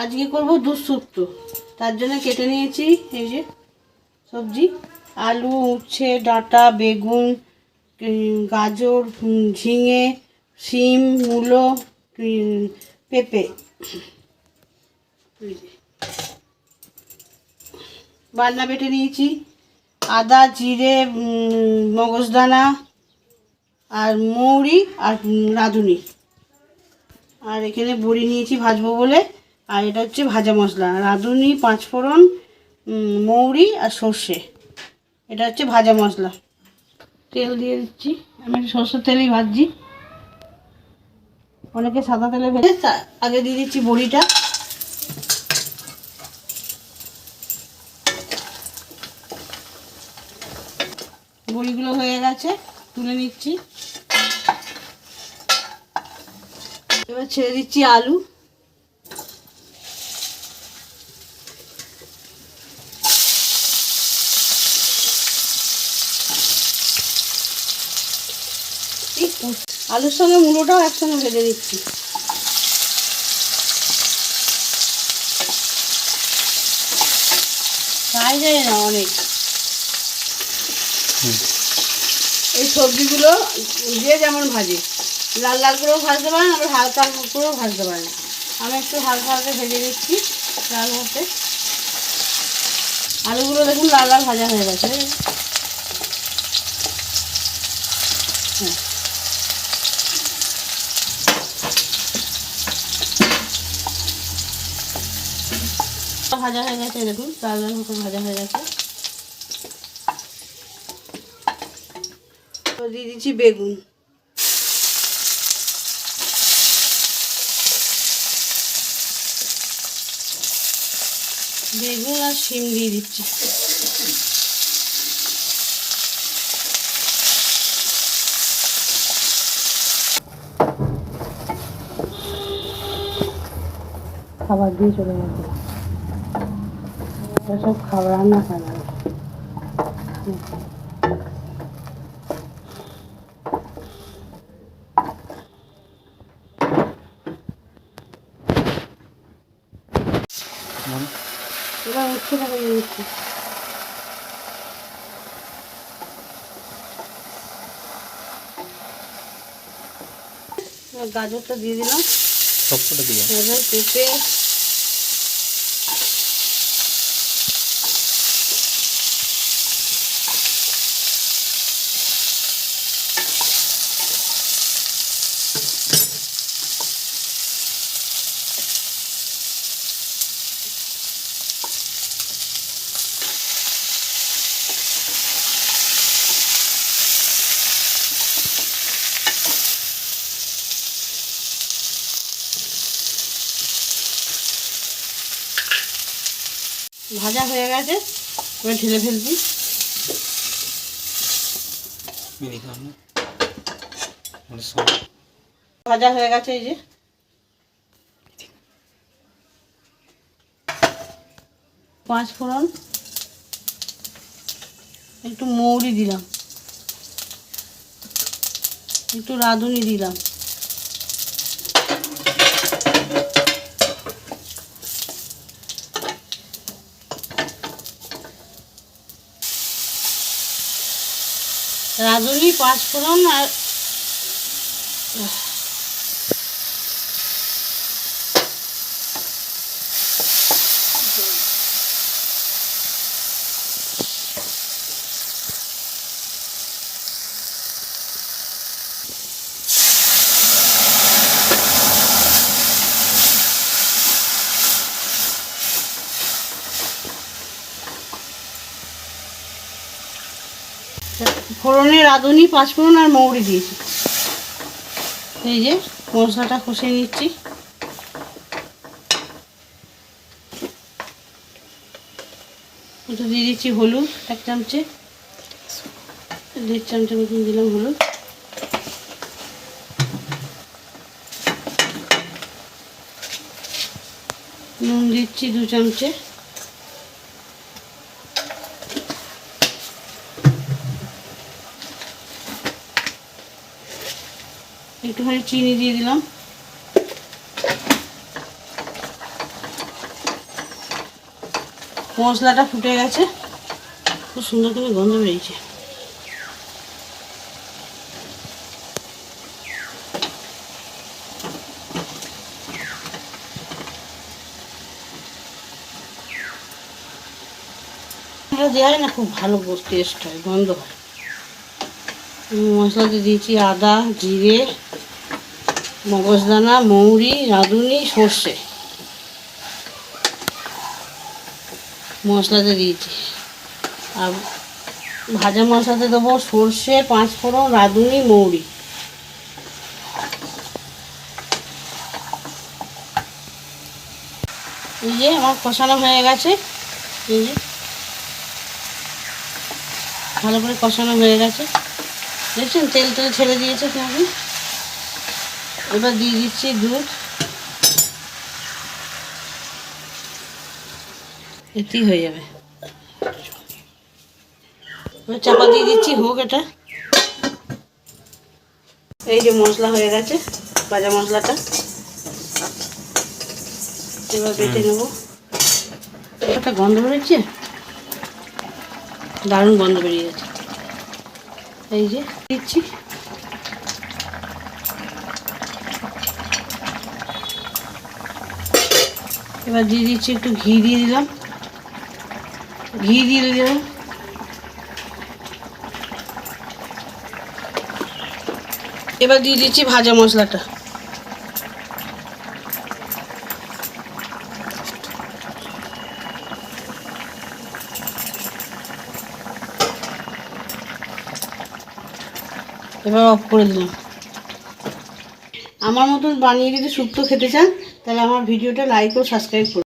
আজকে করব দুধ শুক্তো তার জন্য কেটে নিয়েছি, এই যে সবজি। আলু, উচ্ছে, ডাঁটা, বেগুন গাজর ঝিঙে, শিম, মূলো পেঁপে। বান্না বেটে নিয়েছি। আদা, জিরে মগজদানা আর মৌরি আর রাঁধুনি। আর এখানে বড়ি নিয়েছি ভাজবো বলে। আর এটা হচ্ছে ভাজা মশলা, রাঁধুনি, পাঁচফোড়ন মৌরি আর সর্ষে। এটা হচ্ছে ভাজা মশলা। তেল দিয়ে দিচ্ছি। আমি সর্ষের তেলেই ভাজছি। অনেকে সাদা তেলে ভেজে আগে দিয়ে দিচ্ছি বড়িটা। বড়িগুলো হয়ে গেছে, তুলে নিচ্ছি। এবার ছেড়ে দিচ্ছি আলু এই কু- আলুর সঙ্গে মুলোটাও একসঙ্গে ভেজে দিচ্ছি। খাই যায় না অনেক। এই সবজিগুলো যে যেমন ভাজে। লাল লাল করেও ভাজতে পারেন আবার হালকা করেও ভাজতে পারেন। আমি একটু হালকা হালকা ভেজে দিচ্ছি লাল হাতে আলুগুলো দেখুন লাল লাল ভাজা হয়ে গেছে। ভাজা হয়ে গেছে দেখুন লাল মতো ভাজা হয়ে গেছে। তো দিয়ে দিচ্ছি বেগুন। বেগুন আর শিম দিয়ে দিচ্ছি। খাবার দিয়ে চলে গেছে। এটা সব খাবার রান্না না এবার দিয়ে গাজরটা দিয়ে দিলাম। সবকটা দিয়ে। গাজর পেঁপে ভাজা হয়ে গেছে এবার ঢেলে না। মানে ভাজা হয়ে গেছে এই যে। পাঁচ ফোড়ন একটু মৌরি দিলাম একটু রাঁধুনি দিলাম। রাঁধুনি পাঁচ ফোড়ন আর ফোড়নে রাঁধুনি, পাঁচফোড়ন আর মৌরি দিয়েছি। এই যে, মশলাটা কষিয়ে নিচ্ছি। দিয়ে দিচ্ছি হলুদ, এক চামচে। দেড় চামচের মতন দিলাম হলুদ। নুন দিচ্ছি দু চামচে। একটুখানি চিনি দিয়ে দিলাম। মশলাটা ফুটে গেছে। খুব সুন্দর করে গন্ধ বেরিয়েছে। দেওয়া হয় না, খুব ভালো টেস্ট হয়, গন্ধ হয়। মশলাতে দিয়েছি আদা, জিরে মগজদানা, মৌরি, রাঁধুনি, সর্ষে। মশলাতে দিয়েছি। আর ভাজা মশলাতে দেবো সর্ষে পাঁচ ফোড়ন রাঁধুনি, মৌরি। এই যে আমার কষানো হয়ে গেছে। এই যে। ভালো করে কষানো হয়ে গেছে। দেখছেন তেল তেল ছেড়ে দিয়েছে কেমন এবার দিয়ে দিচ্ছি দুধ। এতেই হয়ে যাবে। চাপা দিয়ে দিচ্ছি হোক এটা। এই যে মশলা হয়ে গেছে ভাজা মশলাটা। এবার বেটে নেব। একটা গন্ধ বেরোচ্ছে? দারুণ গন্ধ বেরিয়ে গেছে। এই যে দিচ্ছি। এবার দিয়ে দিচ্ছি একটু ঘি দিয়ে দিলাম। ঘি দিয়ে দিলাম। এবার দিয়ে দিচ্ছি ভাজা মশলাটা। এবার অফ করে দিলাম। আমার মতন বানিয়ে যদি শুক্তো খেতে চান তাহলে আমার ভিডিওটা লাইক ও সাবস্ক্রাইব